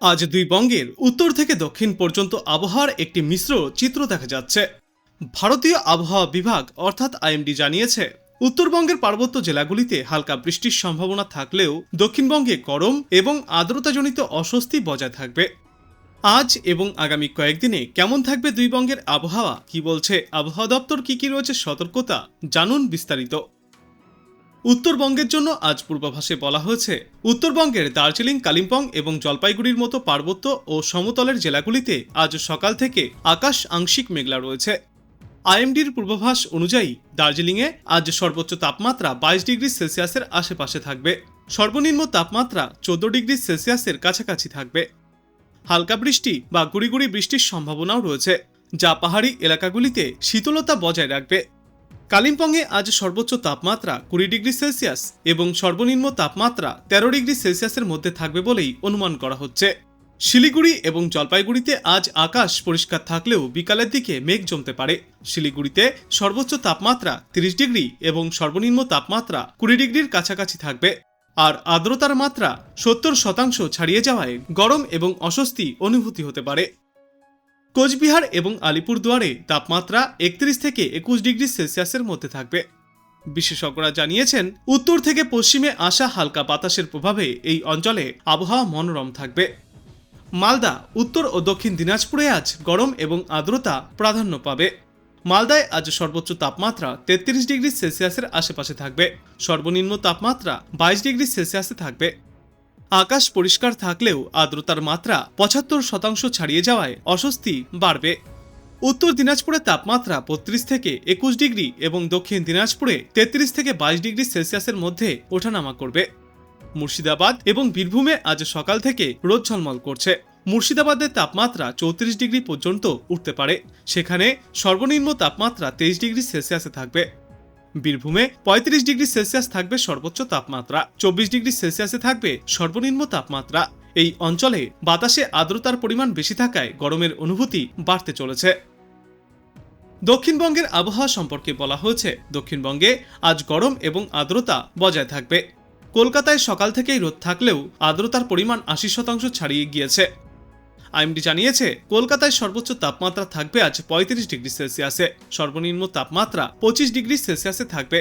আজ দুই বঙ্গের উত্তর থেকে দক্ষিণ পর্যন্ত আবহাওয়ার একটি মিশ্র চিত্র দেখা যাচ্ছে। ভারতীয় আবহাওয়া বিভাগ, অর্থাৎ আইএমডি, জানিয়েছে, উত্তরবঙ্গের পার্বত্য জেলাগুলিতে হালকা বৃষ্টির সম্ভাবনা থাকলেও দক্ষিণবঙ্গে গরম এবং আর্দ্রতাজনিত অস্বস্তি বজায় থাকবে। আজ এবং আগামী কয়েকদিনে কেমন থাকবে দুই বঙ্গের আবহাওয়া, কি বলছে আবহাওয়া দপ্তর, কি কি রয়েছে সতর্কতা জানুন বিস্তারিত। উত্তরবঙ্গের জন্য আজ পূর্বাভাসে বলা হয়েছে, উত্তরবঙ্গের দার্জিলিং, কালিম্পং এবং জলপাইগুড়ির মতো পার্বত্য ও সমতলের জেলাগুলিতে আজ সকাল থেকে আকাশ আংশিক মেঘলা রয়েছে। আইএমডির পূর্বাভাস অনুযায়ী দার্জিলিংয়ে আজ সর্বোচ্চ তাপমাত্রা বাইশ ডিগ্রি সেলসিয়াসের আশেপাশে থাকবে। সর্বনিম্ন তাপমাত্রা চোদ্দ ডিগ্রি সেলসিয়াসের কাছাকাছি থাকবে। হালকা বৃষ্টি বা গুড়িগুড়ি বৃষ্টির সম্ভাবনাও রয়েছে, যা পাহাড়ি এলাকাগুলিতে শীতলতা বজায় রাখবে। কালিম্পংয়ে আজ সর্বোচ্চ তাপমাত্রা কুড়ি ডিগ্রি সেলসিয়াস এবং সর্বনিম্ন তাপমাত্রা তেরো ডিগ্রি সেলসিয়াসের মধ্যে থাকবে বলেই অনুমান করা হচ্ছে। শিলিগুড়ি এবং জলপাইগুড়িতে আজ আকাশ পরিষ্কার থাকলেও বিকালের দিকে মেঘ জমতে পারে। শিলিগুড়িতে সর্বোচ্চ তাপমাত্রা তিরিশ ডিগ্রি এবং সর্বনিম্ন তাপমাত্রা কুড়ি ডিগ্রির কাছাকাছি থাকবে। আর আর্দ্রতার মাত্রা সত্তর শতাংশ ছাড়িয়ে যাওয়ায় গরম এবং অস্বস্তি অনুভূতি হতে পারে। কোচবিহার এবং আলিপুরদুয়ারে তাপমাত্রা একত্রিশ থেকে একুশ ডিগ্রি সেলসিয়াসের মধ্যে থাকবে। বিশেষজ্ঞরা জানিয়েছেন, উত্তর থেকে পশ্চিমে আসা হালকা বাতাসের প্রভাবে এই অঞ্চলে আবহাওয়া মনোরম থাকবে। মালদা, উত্তর ও দক্ষিণ দিনাজপুরে আজ গরম এবং আর্দ্রতা প্রাধান্য পাবে। মালদায় আজ সর্বোচ্চ তাপমাত্রা তেত্রিশ ডিগ্রি সেলসিয়াসের আশেপাশে থাকবে। সর্বনিম্ন তাপমাত্রা বাইশ ডিগ্রি সেলসিয়াসে থাকবে। আকাশ পরিষ্কার থাকলেও আর্দ্রতার মাত্রা পঁচাত্তর শতাংশ ছাড়িয়ে যাওয়ায় অস্বস্তি বাড়বে। উত্তর দিনাজপুরের তাপমাত্রা বত্রিশ থেকে একুশ ডিগ্রি এবং দক্ষিণ দিনাজপুরে তেত্রিশ থেকে বাইশ ডিগ্রি সেলসিয়াসের মধ্যে ওঠানামা করবে। মুর্শিদাবাদ এবং বীরভূমে আজ সকাল থেকে রোদ ঝলমল করছে। মুর্শিদাবাদের তাপমাত্রা চৌত্রিশ ডিগ্রি পর্যন্ত উঠতে পারে। সেখানে সর্বনিম্ন তাপমাত্রা তেইশ ডিগ্রি সেলসিয়াসে থাকবে। বীরভূমে পঁয়ত্রিশ ডিগ্রি সেলসিয়াস থাকবে সর্বোচ্চ তাপমাত্রা, চব্বিশ ডিগ্রি সেলসিয়াসে থাকবে সর্বনিম্ন তাপমাত্রা। এই অঞ্চলে বাতাসে আর্দ্রতার পরিমাণ বেশি থাকায় গরমের অনুভূতি বাড়তে চলেছে। দক্ষিণবঙ্গের আবহাওয়া সম্পর্কে বলা হয়েছে, দক্ষিণবঙ্গে আজ গরম এবং আর্দ্রতা বজায় থাকবে। কলকাতায় সকাল থেকেই রোদ থাকলেও আর্দ্রতার পরিমাণ আশি শতাংশ ছাড়িয়ে গিয়েছে। আইএমডি জানিয়েছে, কলকাতায় সর্বোচ্চ তাপমাত্রা থাকবে আজ পঁয়ত্রিশ ডিগ্রি সেলসিয়াসে। সর্বনিম্ন তাপমাত্রা পঁচিশ ডিগ্রি সেলসিয়াসে থাকবে।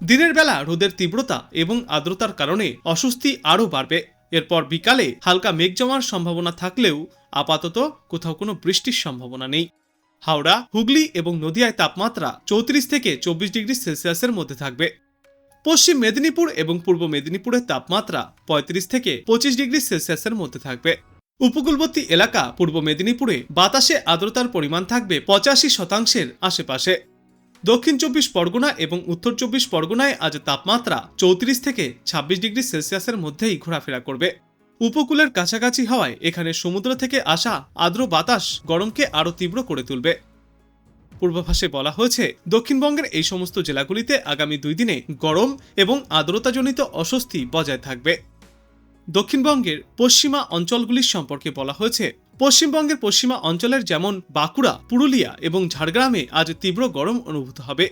দিনের বেলা রোদের তীব্রতা এবং আর্দ্রতার কারণে অস্বস্তি আরও বাড়বে। এরপর বিকালে হালকা মেঘ জমার সম্ভাবনা থাকলেও আপাতত কোথাও কোনো বৃষ্টির সম্ভাবনা নেই। হাওড়া, হুগলি এবং নদিয়ায় তাপমাত্রা চৌত্রিশ থেকে চব্বিশ ডিগ্রি সেলসিয়াসের মধ্যে থাকবে। পশ্চিম মেদিনীপুর এবং পূর্ব মেদিনীপুরের তাপমাত্রা পঁয়ত্রিশ থেকে পঁচিশ ডিগ্রি সেলসিয়াসের মধ্যে থাকবে। উপকূলবর্তী এলাকা পূর্ব মেদিনীপুরে বাতাসে আর্দ্রতার পরিমাণ থাকবে পঁচাশি শতাংশের আশেপাশে। দক্ষিণ চব্বিশ পরগনা এবং উত্তর চব্বিশ পরগনায় আজ তাপমাত্রা চৌত্রিশ থেকে ছাব্বিশ ডিগ্রি সেলসিয়াসের মধ্যেই ঘোরাফেরা করবে। উপকূলের কাছাকাছি হওয়ায় এখানে সমুদ্র থেকে আসা আর্দ্র বাতাস গরমকে আরও তীব্র করে তুলবে। পূর্বাভাসে বলা হয়েছে, দক্ষিণবঙ্গের এই সমস্ত জেলাগুলিতে আগামী দুই দিনে গরম এবং আর্দ্রতাজনিত অস্বস্তি বজায় থাকবে। দক্ষিণবঙ্গের পশ্চিমা অঞ্চলগুলির সম্পর্কে বলা হয়েছে। পশ্চিমবঙ্গের পশ্চিমা অঞ্চলের যেমন বাঁকুড়া, পুরুলিয়া এবং ঝাড়গ্রামে আজ তীব্র গরম অনুভূত হবে।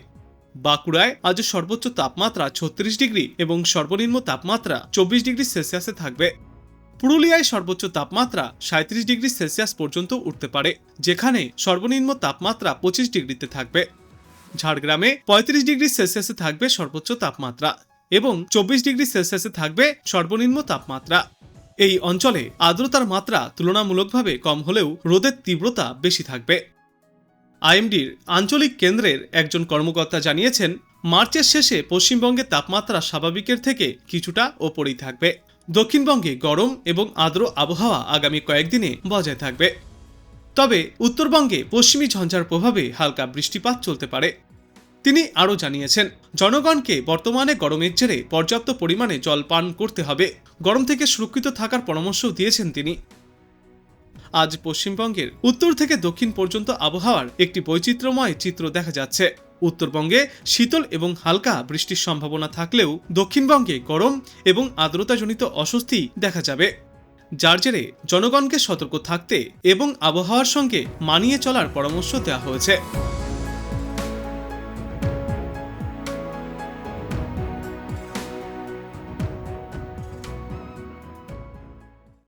বাঁকুড়ায় আজ সর্বোচ্চ তাপমাত্রা ছত্রিশ ডিগ্রি এবং সর্বনিম্ন তাপমাত্রা চব্বিশ ডিগ্রি সেলসিয়াসে থাকবে। পুরুলিয়ায় সর্বোচ্চ তাপমাত্রা সাঁত্রিশ ডিগ্রি সেলসিয়াস পর্যন্ত উঠতে পারে, যেখানে সর্বনিম্ন তাপমাত্রা পঁচিশ ডিগ্রিতে থাকবে। ঝাড়গ্রামে পঁয়ত্রিশ ডিগ্রি সেলসিয়াসে থাকবে সর্বোচ্চ তাপমাত্রা। এবং চব্বিশ ডিগ্রি সেলসিয়াসে থাকবে সর্বনিম্ন তাপমাত্রা। এই অঞ্চলে আর্দ্রতার মাত্রা তুলনামূলকভাবে কম হলেও রোদের তীব্রতা বেশি থাকবে। আইএমডির আঞ্চলিক কেন্দ্রের একজন কর্মকর্তা জানিয়েছেন, মার্চের শেষে পশ্চিমবঙ্গের তাপমাত্রা স্বাভাবিকের থেকে কিছুটা ওপরেই থাকবে। দক্ষিণবঙ্গে গরম এবং আর্দ্র আবহাওয়া আগামী কয়েকদিনে বজায় থাকবে। তবে উত্তরবঙ্গে পশ্চিমী ঝঞ্ঝার প্রভাবে হালকা বৃষ্টিপাত চলতে পারে। তিনি আরও জানিয়েছেন, জনগণকে বর্তমানে গরমের জেরে পর্যাপ্ত পরিমাণে জল পান করতে হবে। গরম থেকে সুরক্ষিত থাকার পরামর্শও দিয়েছেন তিনি। আজ পশ্চিমবঙ্গের উত্তর থেকে দক্ষিণ পর্যন্ত আবহাওয়ার একটি বৈচিত্র্যময় চিত্র দেখা যাচ্ছে। উত্তরবঙ্গে শীতল এবং হালকা বৃষ্টির সম্ভাবনা থাকলেও দক্ষিণবঙ্গে গরম এবং আর্দ্রতাজনিত অস্বস্তি দেখা যাবে। যার জেরে জনগণকে সতর্ক থাকতে এবং আবহাওয়ার সঙ্গে মানিয়ে চলার পরামর্শ দেওয়া হয়েছে।